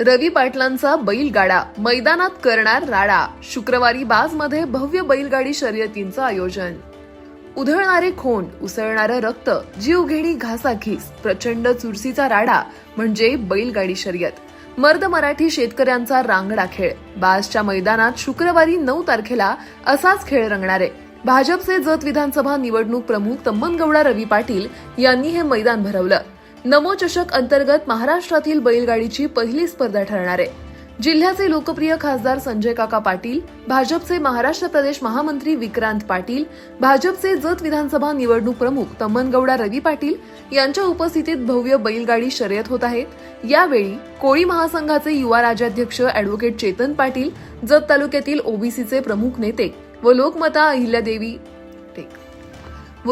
रवी पाटलांचा बैलगाडा. मैदानात करणार राडा. शुक्रवारी बाजमध्ये भव्य बैलगाडी शर्यतींचं आयोजन. उधळणारे खोंड उसळणारं रक्त जीवघेणी घासाघीस प्रचंड चुरसीचा राडा म्हणजे बैलगाडी शर्यत. मर्द मराठी शेतकऱ्यांचा रांगडा खेळ. बाजच्या मैदानात शुक्रवारी नऊ तारखेला असाच खेळ रंगणार. आहे भाजपचे जत विधानसभा निवडणूक प्रमुख तम्मनगौडा रवी पाटील यांनी हे मैदान भरवलं. नमो चषक अंतर्गत महाराष्ट्रातील बैलगाडीची पहिली स्पर्धा ठरणार आहे. जिल्ह्याचे लोकप्रिय खासदार संजय काका पाटील भाजपचे महाराष्ट्र प्रदेश महामंत्री विक्रांत पाटील भाजपचे जत विधानसभा निवडणूक प्रमुख तम्मनगौडा रवी पाटील यांच्या उपस्थितीत भव्य बैलगाडी शर्यत होत आहेत यावेळी कोळी महासंघाचे युवा राज्याध्यक्ष अॅडव्होकेट चेतन पाटील जत तालुक्यातील ओबीसीचे प्रमुख नेते व लोकमता अहिल्यादेवी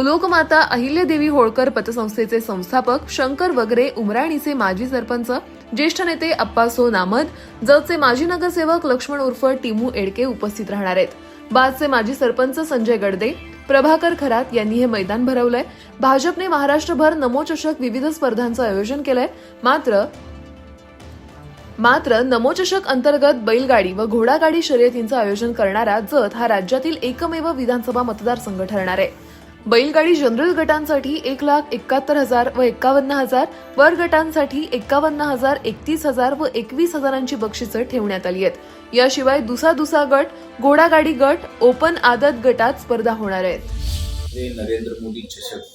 लोकमाता अहिल्यादेवी होळकर पतसंस्थेचे संस्थापक शंकर वगरे उमराणीचे माजी सरपंच ज्येष्ठ नेते अप्पासो नामद जतचे माजी नगरसेवक लक्ष्मण उर्फ टिमू एडके उपस्थित राहणार आहेत. बादचे माजी सरपंच संजय गडदे प्रभाकर खरात यांनी हे मैदान भरवलंय. भाजपने महाराष्ट्रभर नमोचषक विविध स्पर्धांचं आयोजन केलंय. मात्र मात्र नमोचषक अंतर्गत बैलगाडी व घोडागाडी शर्यतींचं आयोजन करणारा जत हा राज्यातील एकमेव विधानसभा मतदारसंघ ठरणार आहे. बैलगाडी जनरल गटांसाठी एक लाख एकाहत्तर हजार व एकावन्न हजार वर गटांसाठी एकावन्न हजार एकतीस हजार व एकवीस हजारांची बक्षिसं ठेवण्यात आली आहेत. याशिवाय दुसा दुसा गट घोडागाडी गट ओपन आदत गटात स्पर्धा होणार आहेत. नरेंद्र मोदी चषक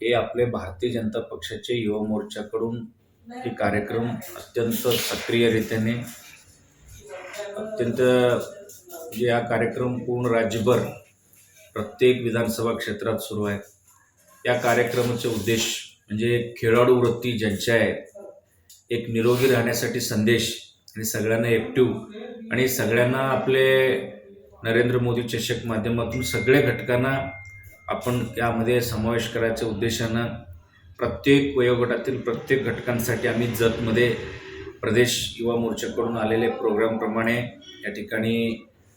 हे आपले भारतीय जनता पक्षाचे युवा मोर्चाकडून हे कार्यक्रम अत्यंत सक्रियरित्याने अत्यंत जे हा कार्यक्रम पूर्ण राज्यभर प्रत्येक विधानसभा क्षेत्रात सुरू आहे या कार्यक्रमाचे उद्देश म्हणजे खेळाडू वृत्ती ज्यांच्या आहे एक निरोगी राहण्यासाठी संदेश आणि सगळ्यांना ॲक्टिव्ह आणि सगळ्यांना आपले नरेंद्र मोदी चषक माध्यमातून सगळ्या घटकांना आपण यामध्ये समावेश करायच्या उद्देशानं प्रत्येक वयोगटातील प्रत्येक घटकांसाठी आम्ही जतमध्ये प्रदेश युवा मोर्चाकडून आलेले प्रोग्रामप्रमाणे या ठिकाणी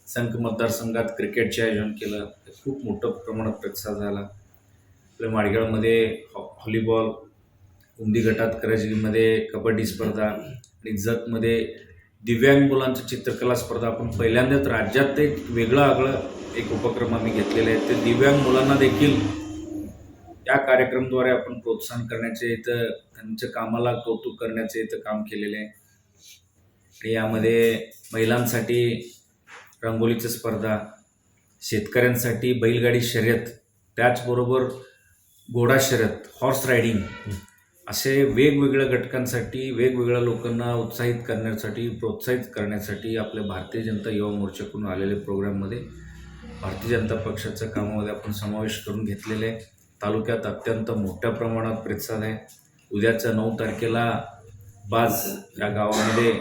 संघ मतदारसंघात क्रिकेटचे आयोजन केलं. खूप मोठं प्रमाणात प्रतिसाद झाला. आपल्या माडगावमध्ये हॉ हॉलीबॉल उंदी गटात करंजलीमध्ये कबड्डी स्पर्धा आणि जतमध्ये दिव्यांग मुलांचं चित्रकला स्पर्धा. आपण पहिल्यांदाच राज्यात एक वेगळं आगळं एक उपक्रम आम्ही घेतलेले आहे ते दिव्यांग मुलांना देखील या कार्यक्रमद्वारे आपण प्रोत्साहन करण्याचे इथं त्यांच्या कामाला कौतुक करण्याचे इथं काम केलेले आहे. यामध्ये महिलांसाठी रंगोलीचं स्पर्धा शेतकऱ्यांसाठी बैलगाडी शर्यत त्याचबरोबर घोडा शर्यत हॉर्स रायडिंग असे वेगवेगळ्या घटकांसाठी वेगवेगळ्या लोकांना उत्साहित करण्यासाठी प्रोत्साहित करण्यासाठी आपल्या भारतीय जनता युवा मोर्चाकडून आलेले प्रोग्राममध्ये भारतीय जनता पक्षाच्या कामामध्ये आपण समावेश करून घेतलेले आहे. तालुक्यात अत्यंत मोठ्या प्रमाणात प्रतिसाद आहे. उद्याच्या नऊ तारखेला बाज या गावामध्ये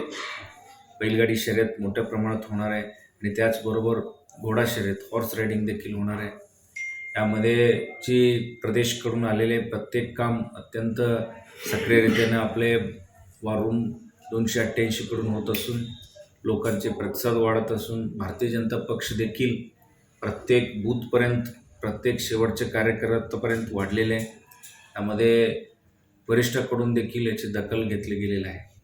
बैलगाडी शर्यत मोठ्या प्रमाणात होणार आहे. आणि त्याचबरोबर घोडा शर्यत हॉर्स रायडिंग देखील होणार आहे. यामध्ये जी प्रदेशकडून आलेले प्रत्येक काम अत्यंत सक्रियरित्याने आपले वारून दोनशे अठ्ठ्याऐंशीकडून होत असून लोकांचे प्रतिसाद वाढत असून भारतीय जनता पक्ष देखील प्रत्येक बूथपर्यंत प्रत्येक शेवटचे कार्यकर्त्यापर्यंत वाढलेले आहे. त्यामध्ये वरिष्ठाकडून देखील याची दखल घेतली गेलेली आहे.